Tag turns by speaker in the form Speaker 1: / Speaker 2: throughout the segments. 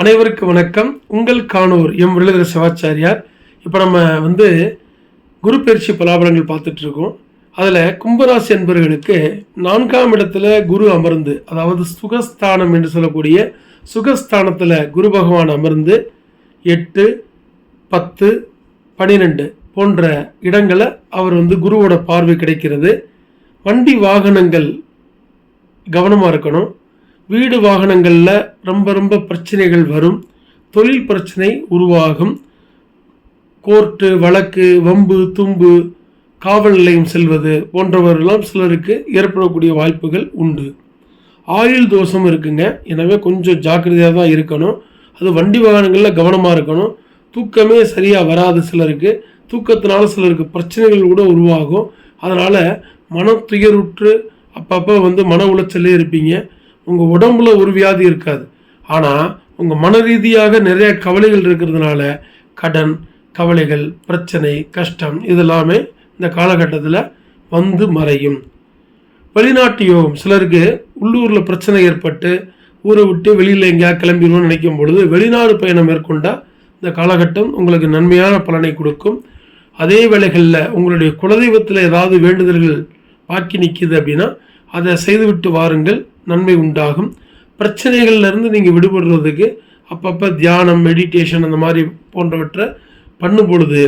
Speaker 1: அனைவருக்கும் வணக்கம். உங்கள் காணூர் எம் விழுதர சிவாச்சாரியார். இப்போ நம்ம வந்து குரு பயிற்சி பலாபலங்கள் பார்த்துட்டு இருக்கோம். அதில் கும்பராசி என்பவர்களுக்கு நான்காம் இடத்துல குரு அமர்ந்து அதாவது சுகஸ்தானம் என்று சொல்லக்கூடிய சுகஸ்தானத்தில் குரு பகவான் அமர்ந்து எட்டு பத்து பன்னிரெண்டு போன்ற இடங்களை அவர் வந்து குருவோட பார்வை கிடைக்கிறது. வண்டி வாகனங்கள் கவனமாக இருக்கணும். வீடு வாகனங்களில் ரொம்ப ரொம்ப பிரச்சனைகள் வரும். தொழில் பிரச்சனை உருவாகும். கோர்ட்டு வழக்கு வம்பு தும்பு காவல் நிலையம் செல்வது போன்றவரெல்லாம் சிலருக்கு ஏற்படக்கூடிய வாய்ப்புகள் உண்டு. ஆயுள் தோஷம் இருக்குங்க. எனவே கொஞ்சம் ஜாக்கிரதையாக தான் இருக்கணும். அது வண்டி வாகனங்களில் கவனமாக இருக்கணும். தூக்கமே சரியாக வராது சிலருக்கு. தூக்கத்தினால சிலருக்கு பிரச்சனைகள் கூட உருவாகும். அதனால் மன துயருற்று அப்பப்போ வந்து மன உளைச்சலே இருப்பீங்க. உங்கள் உடம்புல ஒரு வியாதி இருக்காது. ஆனால் உங்கள் மன ரீதியாக நிறைய கவலைகள் இருக்கிறதுனால கடன் கவலைகள் பிரச்சனை கஷ்டம் இதெல்லாமே இந்த காலகட்டத்தில் வந்து மறையும். வெளிநாட்டு யோகம் சிலருக்கு உள்ளூரில் பிரச்சனை ஏற்பட்டு ஊரை விட்டு வெளியில் எங்கேயா கிளம்பிடுவோம்னு நினைக்கும் பொழுது வெளிநாடு பயணம் மேற்கொண்டால் இந்த காலகட்டம் உங்களுக்கு நன்மையான பலனை கொடுக்கும். அதே வேளைகளில் உங்களுடைய குலதெய்வத்தில் ஏதாவது வேண்டுதல்கள் பாக்கி நிற்கிது அப்படின்னா அதை செய்துவிட்டு வாருங்கள். நன்மை உண்டாகும். பிரச்சனைகள்லேருந்து நீங்கள் விடுபடுறதுக்கு அப்பப்போ தியானம் மெடிடேஷன் அந்த மாதிரி போன்றவற்றை பண்ணும் பொழுது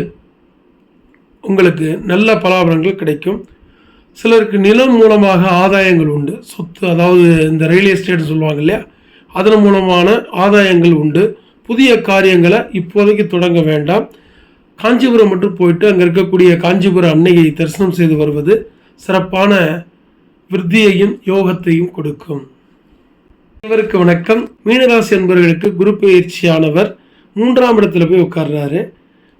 Speaker 1: உங்களுக்கு நல்ல பலாபலங்கள் கிடைக்கும். சிலருக்கு நிலம் மூலமாக ஆதாயங்கள் உண்டு. சொத்து அதாவது இந்த ரியல் எஸ்டேட் சொல்லுவாங்க இல்லையா? அதன் மூலமான ஆதாயங்கள் உண்டு. புதிய காரியங்களை இப்போதைக்கு தொடங்க வேண்டாம். காஞ்சிபுரம் மட்டும் போயிட்டு அங்கே இருக்கக்கூடிய காஞ்சிபுரம் அன்னையை தரிசனம் செய்து வருவது சிறப்பான விருத்தியையும் யோகத்தையும் கொடுக்கும். இவருக்கு வணக்கம். மீனராசி என்பவர்களுக்கு குரு பயிற்சியானவர் மூன்றாம் இடத்துல போய் உட்கார்றாரு.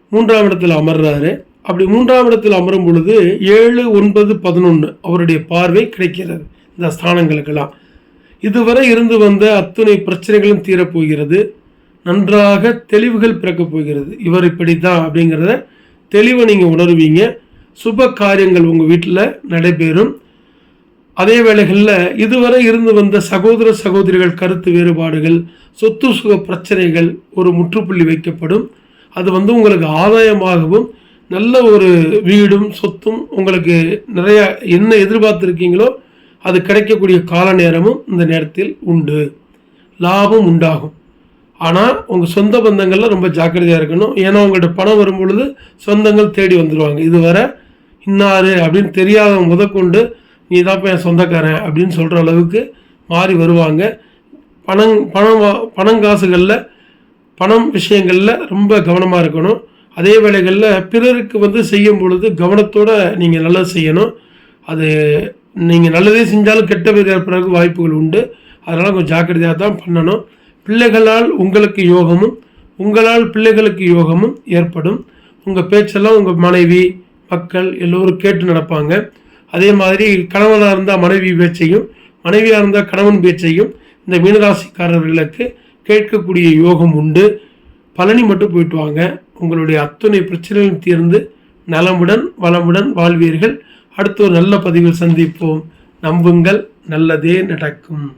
Speaker 1: மூன்றாம் இடத்துல அமர்றாரு. அப்படி மூன்றாம் இடத்தில் அமரும் பொழுது ஏழு ஒன்பது பதினொன்று அவருடைய பார்வை கிடைக்கிறது. இந்த ஸ்தானங்களுக்கெல்லாம். இதுவரை இருந்து வந்த அத்துணை பிரச்சனைகளும் தீரப்போகிறது. நன்றாக தெளிவுகள் பிறக்கப் போகிறது. இவர் இப்படி தான் அப்படிங்கிறத தெளிவை நீங்கள் உணர்வீங்க. சுப காரியங்கள் உங்கள் வீட்டில் நடைபெறும். அதே வேளைகளில் இதுவரை இருந்து வந்த சகோதர சகோதரிகள் கருத்து வேறுபாடுகள் சொத்து சுக பிரச்சனைகள் ஒரு முற்றுப்புள்ளி வைக்கப்படும். அது வந்து உங்களுக்கு ஆதாயமாகவும் நல்ல ஒரு வீடும் சொத்தும் உங்களுக்கு நிறையா என்ன எதிர்பார்த்துருக்கீங்களோ அது கிடைக்கக்கூடிய கால நேரமும் இந்த நேரத்தில் உண்டு. லாபம் உண்டாகும். ஆனால் உங்கள் சொந்த பந்தங்களில் ரொம்ப ஜாக்கிரதையாக இருக்கணும். ஏன்னா உங்கள்கிட்ட பணம் வரும் பொழுது சொந்தங்கள் தேடி வந்துடுவாங்க இதுவரை இன்னாரு அப்படின்னு தெரியாதவங்க முதற்கொண்டு நீ தான் என் சொந்தக்காரன் அப்படின்னு சொல்கிற அளவுக்கு மாறி வருவாங்க. பணம் பணம் காசுகளில் பணம் விஷயங்களில் ரொம்ப கவனமாக இருக்கணும். அதே வேளைகளில் பிறருக்கு வந்து செய்யும் பொழுது கவனத்தோடு நீங்கள் நல்லது செய்யணும். அது நீங்கள் நல்லதே செஞ்சாலும் கெட்ட பேர் ஏற்படுறதுக்கு வாய்ப்புகள் உண்டு. அதனால் கொஞ்சம் ஜாக்கிரதையாக தான் பண்ணணும். பிள்ளைகளால் உங்களுக்கு யோகமும் உங்களால் பிள்ளைகளுக்கு யோகமும் ஏற்படும். உங்கள் பேச்செல்லாம் உங்கள் மனைவி மக்கள் எல்லோரும் கேட்டு நடப்பாங்க. அதே மாதிரி கணவனாக இருந்தால் மனைவி பேச்சையும் மனைவியாக இருந்தால் கணவன் பேச்சையும் இந்த மீனராசிக்காரர்களுக்கு கேட்கக்கூடிய யோகம் உண்டு. பழனி மட்டும் போயிட்டு வாங்க. உங்களுடைய அத்துணை பிரச்சனைகளும் தீர்ந்து நலமுடன் வளமுடன் வாழ்வீர்கள். அடுத்து ஒரு நல்ல பதிவில் சந்திப்போம். நம்புங்கள். நல்லதே நடக்கும்.